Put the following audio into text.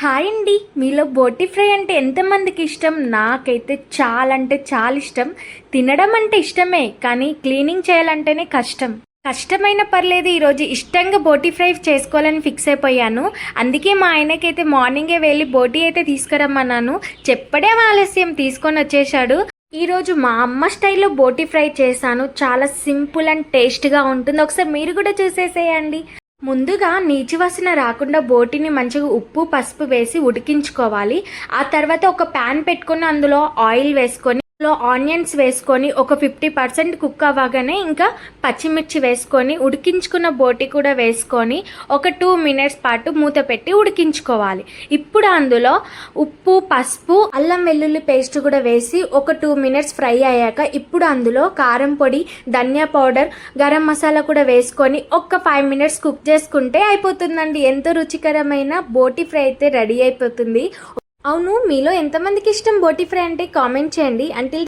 Hi అండి. మీలో బోటి ఫ్రై అంటే ఎంతమందికి ఇష్టం? నాకైతే చాలా అంటే చాలా ఇష్టం. తినడం అంటే ఇష్టమే కానీ క్లీనింగ్ చేయాలంటేనే కష్టం. కష్టమైన పర్లేదు ఈరోజు ఇష్టంగా బోటి ఫ్రై చేసుకోవాలని ఫిక్స్ అయిపోయాను. అందుకే మా ఆయనకైతే మార్నింగే వెళ్ళి బోటి అయితే తీసుకురమ్మన్నాను. చెప్పడే ఆలస్యం తీసుకొని వచ్చేసాడు ఈరోజు మా అమ్మ స్టైల్లో బోటి ఫ్రై చేశాను. చాలా సింపుల్ అండ్ టేస్ట్గా ఉంటుంది. ఒకసారి మీరు కూడా చూసేసేయండి. ముందుగా నీచువాసన రాకుండా బోటిని మంచిగా ఉప్పు పసుపు వేసి ఉడికించుకోవాలి. ఆ తర్వాత ఒక ప్యాన్ పెట్టుకొని అందులో ఆయిల్ వేసుకొని లో ఆనియన్స్ వేసుకొని ఒక ఫిఫ్టీ పర్సెంట్ కుక్ అవ్వగానే ఇంకా పచ్చిమిర్చి వేసుకొని ఉడికించుకున్న బోటి కూడా వేసుకొని ఒక టూ మినిట్స్ పాటు మూత పెట్టి ఉడికించుకోవాలి. ఇప్పుడు అందులో ఉప్పు పసుపు అల్లం వెల్లుల్లి పేస్ట్ కూడా వేసి ఒక టూ మినిట్స్ ఫ్రై అయ్యాక ఇప్పుడు అందులో కారం పొడి ధనియా పౌడర్ గరం మసాలా కూడా వేసుకొని ఒక్క ఫైవ్ మినిట్స్ కుక్ చేసుకుంటే అయిపోతుందండి. ఎంతో రుచికరమైన బోటి ఫ్రై అయితే రెడీ అయిపోతుంది. అవును మీలో ఎంతమందికి ఇష్టం బోటి ఫ్రై అంటే కామెంట్ చేయండి. అంటే